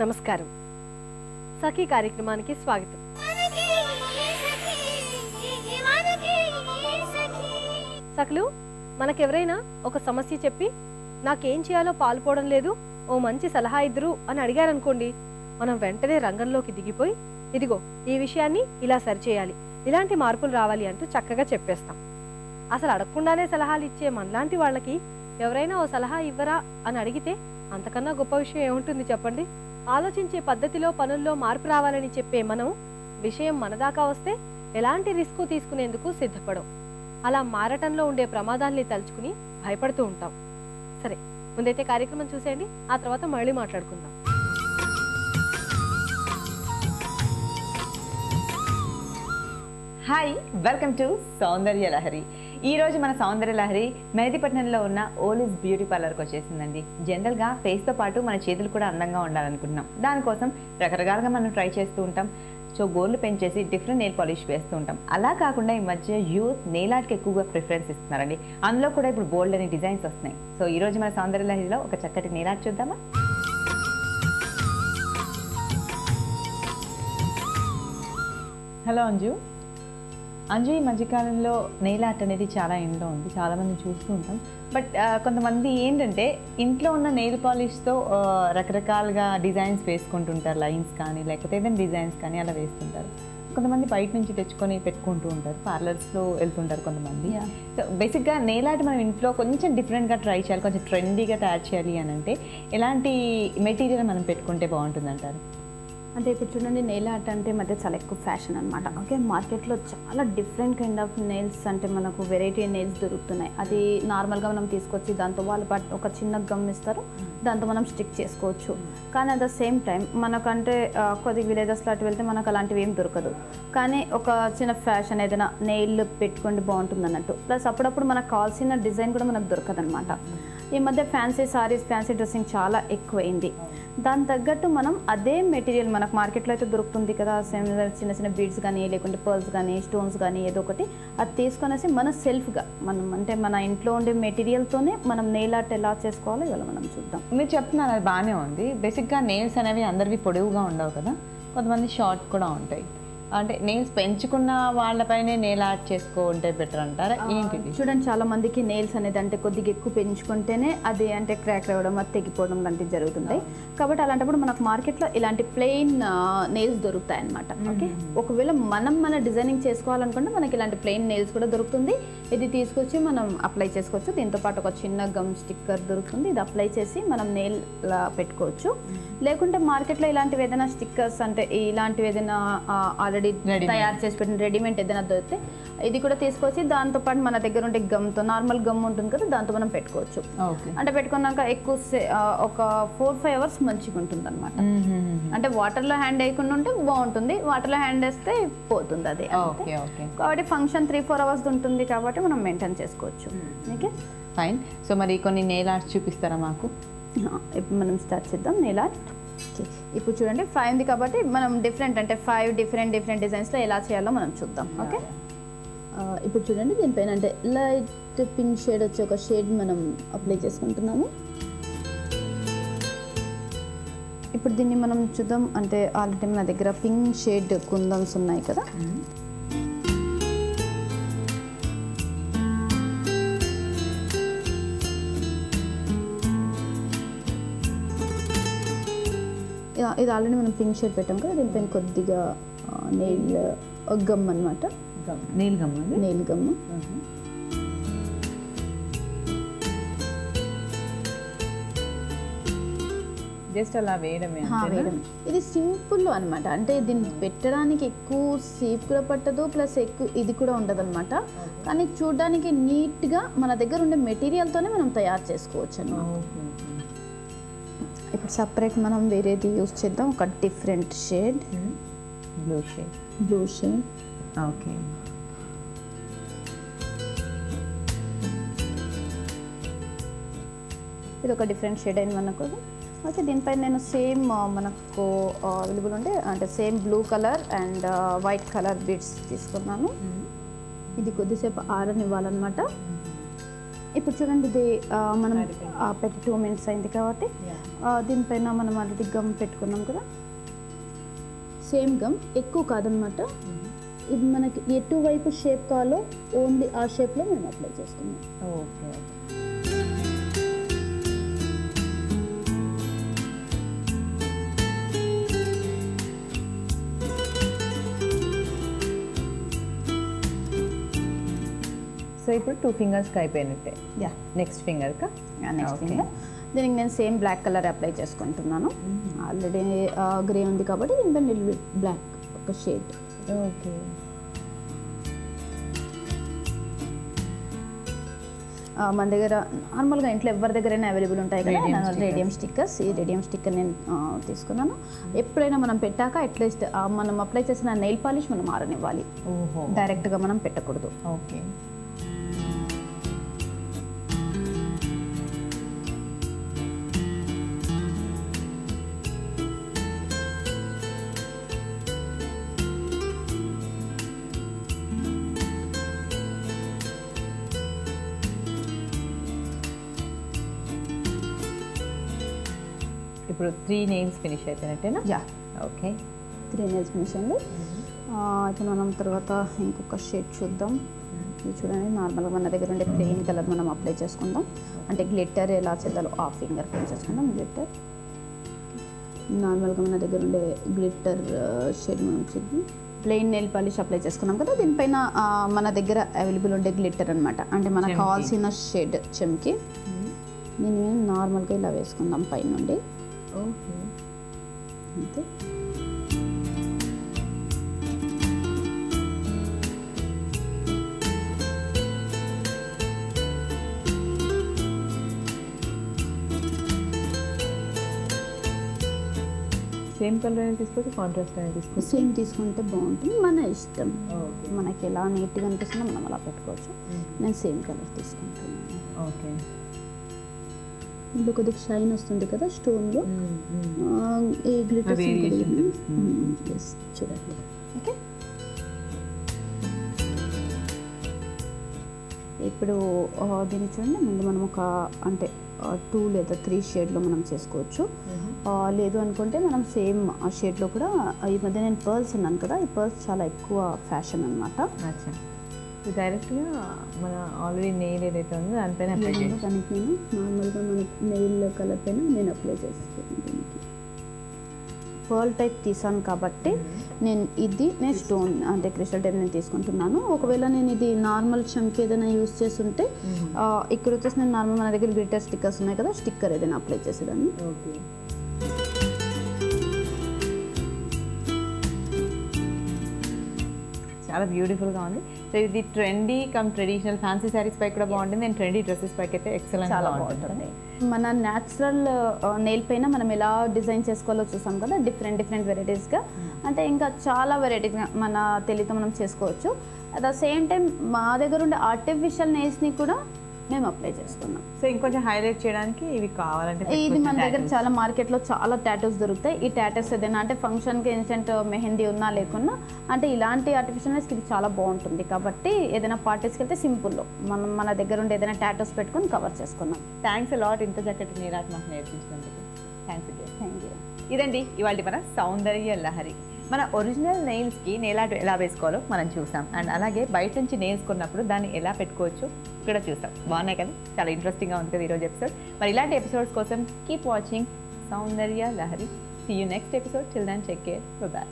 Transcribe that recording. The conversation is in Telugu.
నమస్కారం. సఖీ కార్యక్రమానికి స్వాగతం. సఖలు మనకెవరైనా ఒక సమస్య చెప్పి నాకేం చేయాలో పాల్పోవడం లేదు ఓ మంచి సలహా ఇద్దరు అని అడిగారనుకోండి మనం వెంటనే రంగంలోకి దిగిపోయి ఇదిగో ఈ విషయాన్ని ఇలా సరిచేయాలి ఇలాంటి మార్పులు రావాలి అంటూ చక్కగా చెప్పేస్తాం. అసలు అడగకుండానే సలహాలు ఇచ్చే మనలాంటి వాళ్ళకి ఎవరైనా ఓ సలహా ఇవ్వరా అని అడిగితే అంతకన్నా గొప్ప విషయం ఏముంటుంది చెప్పండి? ఆలోచించే పద్ధతిలో పనుల్లో మార్పు రావాలని చెప్పే మనం విషయం మనదాకా వస్తే ఎలాంటి రిస్క్ తీసుకునేందుకు సిద్ధపడం అలా మారటంలో ఉండే ప్రమాదాల్ని తలుచుకుని భయపడుతూ ఉంటాం. సరే ముందైతే కార్యక్రమం చూసేయండి ఆ తర్వాత మళ్ళీ మాట్లాడుకుందాం. Hi welcome to Soundarya Lahari ఈ రోజు మన సౌందర్య లహరి మెహదీపట్నంలో ఉన్న ఓలిస్ బ్యూటీ పార్లర్కి వచ్చేసిందండి. జనరల్గా ఫేస్తో పాటు మన చేతులు కూడా అందంగా ఉండాలనుకుంటున్నాం. దానికోసం రకరకాలుగా మనం ట్రై చేస్తూ ఉంటాం. సో గోర్లు పెంచేసి డిఫరెంట్ నెయిల్ పాలిష్ వేస్తూ ఉంటాం. అలా కాకుండా ఈ మధ్య యూత్ నెయిల్ ఆర్ట్కి ఎక్కువగా ప్రిఫరెన్స్ ఇస్తున్నారండి. అందులో కూడా ఇప్పుడు బోల్డ్ అనే డిజైన్స్ వస్తున్నాయి. సో ఈ రోజు మన సౌందర్య లహరిలో ఒక చక్కటి నెయిల్ ఆర్ట్ చూద్దామా? హలో అంజు. అంజు ఈ మధ్యకాలంలో నెయిల్ ఆర్ట్ అనేది చాలా ఎండ్లో ఉంది చాలామంది చూస్తూ ఉంటాం. బట్ కొంతమంది ఏంటంటే ఇంట్లో ఉన్న నెయిల్ పాలిష్తో రకరకాలుగా డిజైన్స్ వేసుకుంటుంటారు లైన్స్ కానీ లేకపోతే ఏదైనా డిజైన్స్ కానీ అలా వేస్తుంటారు. కొంతమంది బయట నుంచి తెచ్చుకొని పెట్టుకుంటూ ఉంటారు పార్లర్స్లో వెళ్తుంటారు కొంతమంది. సో బేసిక్గా నెయిల్ ఆర్ట్ మనం ఇంట్లో కొంచెం డిఫరెంట్గా ట్రై చేయాలి కొంచెం ట్రెండీగా తయారు చేయాలి అని అంటే ఎలాంటి మెటీరియల్ మనం పెట్టుకుంటే బాగుంటుంది అంటారు అంటే ఇప్పుడు చూడండి నెయిల్ ఆర్ట్ అంటే మధ్య చాలా ఎక్కువ ఫ్యాషన్ అనమాట ఓకే మార్కెట్లో చాలా డిఫరెంట్ కైండ్ ఆఫ్ నెయిల్స్ అంటే మనకు వెరైటీ నెయిల్స్ దొరుకుతున్నాయి. అది నార్మల్గా మనం తీసుకొచ్చి దాంతో వాళ్ళు పట్- ఒక చిన్న గమ్ ఇస్తారు. దాంతో మనం స్టిక్ చేసుకోవచ్చు. కానీ అట్ ద సేమ్ టైం మనకంటే ఆ, కొద్దిగా విలేజెస్లో అటు వెళ్తే మనకు అలాంటివి ఏం దొరకదు. కానీ ఒక చిన్న ఫ్యాషన్ ఏదైనా నెయిల్ పెట్టుకోండి బాగుంటుంది అన్నట్టు. ప్లస్ అప్పుడప్పుడు మనకు కావాల్సిన డిజైన్ కూడా మనకు దొరకదనమాట ఈ మధ్య ఫ్యాన్సీ సారీస్ ఫ్యాన్సీ డ్రెస్సింగ్ చాలా ఎక్కువైంది. దాని తగ్గట్టు మనం అదే మెటీరియల్ మనకు మార్కెట్లో అయితే దొరుకుతుంది కదా. చిన్న చిన్న బీడ్స్ కానీ లేకుంటే పర్ల్స్ కానీ స్టోన్స్ కానీ ఏదో ఒకటి అది తీసుకొనేసి మన సెల్ఫ్గా మనం అంటే మన ఇంట్లో ఉండే మెటీరియల్తోనే మనం నెయిల్ ఆర్ట్ ఎలా చేసుకోవాలో ఇవాళ మనం చూద్దాం. మీరు చెప్తున్నారు అది బాగానే ఉంది. బేసిక్గా నెయిల్స్ అనేవి అందరివి పొడవుగా ఉండవు కదా. కొంతమంది షార్ట్ కూడా ఉంటాయి. అంటే నెయిల్స్ పెంచుకున్న వాళ్ళపైనే నెయిల్ ఆర్ట్ చేసుకుంటే బెటర్ అంటారా? ఏంటిది? చూడండి చాలా మందికి నెయిల్స్ అనేది అంటే కొద్దిగా ఎక్కువ పెంచుకుంటేనే అది అంటే క్రాక్ రావడం అది తెగిపోవడం లాంటివి జరుగుతుంటాయి. కాబట్టి అలాంటప్పుడు మనకు మార్కెట్లో ఇలాంటి ప్లెయిన్ నెయిల్స్ దొరుకుతాయి అనమాట ఓకే? ఒకవేళ మనం మన డిజైనింగ్ చేసుకోవాలనుకుంటే మనకి ఇలాంటి ప్లెయిన్ నెయిల్స్ కూడా దొరుకుతుంది. ఇది తీసుకొచ్చి మనం అప్లై చేసుకోవచ్చు. దీంతో పాటు ఒక చిన్న గమ్ స్టిక్కర్ దొరుకుతుంది. ఇది అప్లై చేసి మనం నెయిల్ పెట్టుకోవచ్చు. లేకుంటే మార్కెట్లో ఇలాంటివి ఏదైనా స్టిక్కర్స్ అంటే ఇలాంటివి ఏదైనా ఆల్రెడీ. తయారు చేసి పెట్టిన రెడీమేడ్ ఏదైనా దొరికితే ఇది కూడా తీసుకొచ్చి దాంతో పాటు మన దగ్గర ఉండే గమ్తో నార్మల్ గమ్ ఉంటుంది కదా దాంతో మనం పెట్టుకోవచ్చు. అంటే పెట్టుకున్నాక ఎక్కువ ఒక ఫోర్ ఫైవ్ అవర్స్ మంచిగా ఉంటుంది అనమాట అంటే వాటర్లో హ్యాండ్ వేయకుండా ఉంటే బాగుంటుంది వాటర్లో హ్యాండ్ వేస్తే పోతుంది అది కాబట్టి ఫంక్షన్ త్రీ ఫోర్ అవర్స్ ఉంటుంది కాబట్టి మనం మెయింటైన్ చేసుకోవచ్చు. ఓకే ఫైన్ సో మరి కొన్ని నెయిల్ ఆర్ట్స్ చూపిస్తారా మాకు? ఇప్పుడు మనం స్టార్ట్ చేద్దాం. నెల ఇప్పుడు చూడండి ఫైవ్ ఉంది కాబట్టి మనం డిఫరెంట్ అంటే ఫైవ్ డిఫరెంట్ డిఫరెంట్ డిజైన్స్లో ఎలా చేయాలో మనం చూద్దాం ఓకే ఇప్పుడు చూడండి దీనిపైన అంటే లైట్ పింక్ షేడ్ వచ్చే ఒక షేడ్ మనం అప్లై చేసుకుంటున్నాము. ఇప్పుడు దీన్ని మనం చూద్దాం అంటే ఆల్రెడీ మన దగ్గర పింక్ షేడ్ కుందన్స్ ఉన్నాయి కదా? ఇది ఆల్రెడీ మనం పింక్ షేడ్ పెట్టాం కదా దీనిపైన కొద్దిగా నెయిల్ గమ్ అనమాట nail gum nail gum. Just అలా వేయడమే? వేయడం. ఇది సింపుల్ అనమాట అంటే దీన్ని పెట్టడానికి ఎక్కువ సేఫ్ కూడా పట్టదు ప్లస్ ఎక్కువ ఇది కూడా ఉండదు అనమాట కానీ చూడడానికి నీట్గా మన దగ్గర ఉండే మెటీరియల్తోనే మనం తయారు చేసుకోవచ్చు. ఇప్పుడు సపరేట్ మనం వేరేది యూస్ చేద్దాం. ఒక different shade. Blue shade blue shade okay. ఇది ఒక డిఫరెంట్ షేడ్ అయింది మనకు. ఓకే దీనిపైన నేను సేమ్ మనకు అవైలబుల్ ఉండే అంటే same blue colour and white colour beads తీసుకున్నాను. ఇది కొద్దిసేపు ఆరనివ్వాలన్నమాట. ఇప్పుడు చూడండి ఇది మనం పెట్టి టూ మినిట్స్ అయింది కాబట్టి దీనిపైన మనం ఆల్రెడీ గమ్ పెట్టుకున్నాం కదా. సేమ్ గమ్ ఎక్కువ కాదనమాట ఇది మనకి ఎటువైపు షేప్ కావాలో ఓన్లీ ఆ షేప్లో మేము అప్లై చేసుకున్నాం ఓకే సో ఇప్పుడు టూ ఫింగర్స్కి అయిపోయినట్టే. యా నెక్స్ట్ ఫింగర్కా నెక్స్ట్. థింగ్ దీనికి నేను సేమ్ బ్లాక్ కలర్ అప్లై చేసుకుంటున్నాను. ఆల్రెడీ గ్రే ఉంది కాబట్టి దీనిపై నిల్ బ్లాక్ ఒక షేడ్ ఓకే మన దగ్గర నార్మల్గా ఇంట్లో ఎవరి దగ్గరైనా అవైలబుల్ ఉంటాయి కదా నేను. రేడియం స్టిక్కర్స్ ఈ రేడియం స్టిక్కర్ నేను తీసుకున్నాను. ఎప్పుడైనా మనం పెట్టాక అట్లీస్ట్ మనం అప్లై చేసిన నెయిల్ పాలిష్ మనం ఆరనివ్వాలి. డైరెక్ట్గా మనం పెట్టకూడదు. ఓకే ఇప్పుడు three nails finish అయిపోయినట్టేనా? Yeah okay three nails finish ఆ, ఇప్పుడు మనం తర్వాత ఇంకొక షేడ్ చూద్దాం. ఇది చూడండి నార్మల్గా మన దగ్గర ఉండే ప్లెయిన్ కలర్ మనం అప్లై చేసుకుందాం. అంటే గ్లిట్టర్ ఎలా చేద్దాలో ఆ ఫింగర్ ప్రింట్ చేసుకుందాం గ్లిట్టర్ నార్మల్గా మన దగ్గర ఉండే గ్లిట్టర్ షేడ్ మనం చూద్దాం. ప్లెయిన్ నెయిల్ పాలిష్ అప్లై చేసుకున్నాం కదా దీనిపైన మన దగ్గర అవైలబుల్ ఉండే గ్లిట్టర్ అనమాట అంటే మనకు. కావాల్సిన షేడ్ చెమ్కి. దీన్ని నార్మల్గా ఇలా వేసుకుందాం పైనుండి. ఓకే. అంతే. సేమ్ కలర్ అనేది తీసుకోవచ్చు కాంట్రాస్ట్ అనేది తీసుకోవచ్చు. సేమ్ తీసుకుంటే బాగుంటుంది మన ఇష్టం. మనకి ఎలా నీట్గా అనిపిస్తుందో మనం అలా పెట్టుకోవచ్చు. నేను సేమ్ కలర్ తీసుకుంటున్నాను. ఓకే. ఇప్పుడు కొద్దిగా షైన్ వస్తుంది కదా స్టోన్లో. ఈ గ్లిటర్స్. చూడండి. ఓకే. ఇప్పుడు దీన్ని చూడండి. ముందు మనం ఒక అంటే టూ లేదా త్రీ షేడ్లో మనం చేసుకోవచ్చు. లేదు అనుకుంటే మనం సేమ్ ఆ షేడ్లో కూడా ఈ మధ్య నేను పర్ల్స్ ఉన్నాను కదా ఈ పర్ల్స్ చాలా ఎక్కువ ఫ్యాషన్ అనమాట డైరెక్ట్గా మన ఆల్రెడీ నెయిల్ ఏదైతే ఉందో దానిపైన అప్లై దానికి నేను నార్మల్గా మన నెయిల్ కలర్ పైన నేను అప్లై చేస్తాను దీనికి. పర్ల్ టైప్ తీసాను కాబట్టి నేను ఇది నేను స్టోన్ అంటే క్రిస్టల్ టైప్ నేను తీసుకుంటున్నాను. ఒకవేళ నేను ఇది నార్మల్ చంక్ ఏదైనా యూస్ చేస్తుంటే ఇక్కడ వచ్చేసి నేను నార్మల్ మన దగ్గర గ్లిటర్ స్టిక్కర్స్ ఉన్నాయి కదా స్టిక్కర్ ఏదైనా అప్లై చేసేదాన్ని. ఓకే. చాలా బ్యూటిఫుల్గా ఉంది. సో ఇది trendy cum traditional fancy saris పై కూడా బాగుంటుంది. అండ్ ట్రెండీ డ్రెస్సెస్ పైకి అయితే ఎక్సలెంట్ చాలా బాగుంటుంది. మన న్యాచురల్ నెయిల్ పైన మనం ఎలా డిజైన్ చేసుకోవాలో చూసాం కదా డిఫరెంట్ డిఫరెంట్ వెరైటీస్గా అంటే ఇంకా చాలా వెరైటీస్గా మన తెలితో మనం చేసుకోవచ్చు. అట్ ద సేమ్ టైం మా దగ్గర ఉండే ఆర్టిఫిషియల్ నెయిల్స్ని కూడా మేము అప్లై చేసుకున్నాం. సో ఇంకొంచెం హైలైట్ చేయడానికి ఇవి కావాలంటే ఇది మన దగ్గర చాలా మార్కెట్లో చాలా టాటూస్ దొరుకుతాయి. ఈ టాటూస్ ఏదైనా అంటే ఫంక్షన్కి ఇన్స్టెంట్ మెహందీ ఉన్నా లేకున్నా అంటే ఇలాంటి ఆర్టిఫిషియల్ ఇది చాలా బాగుంటుంది. కాబట్టి ఏదైనా పార్టీస్కి వెళ్తే సింపుల్లో మనం మన దగ్గర ఉండే ఏదైనా టాటూస్ పెట్టుకొని కవర్ చేసుకున్నాం. థ్యాంక్స్ లాట్ ఇంత చక్కటి నీరాట్ మాకు నేర్పించినందుకు థ్యాంక్స్ థ్యాంక్ యూ ఇదండి ఇవాళ మన సౌందర్య లహరి. మన ఒరిజినల్ నెయిల్స్కి నెయిల్ ఎలా వేసుకోవాలో మనం చూసాం. అండ్ అలాగే బయట నుంచి నెయిల్స్ కొన్నప్పుడు దాన్ని ఎలా పెట్టుకోవచ్చు కూడా చూసాం. బాగున్నాయి కదా? చాలా ఇంట్రెస్టింగ్గా ఉంది కదా ఈరోజు ఎపిసోడ్ మరి ఇలాంటి ఎపిసోడ్స్ కోసం keep watching Soundarya Lahari. See you next episode children check care bye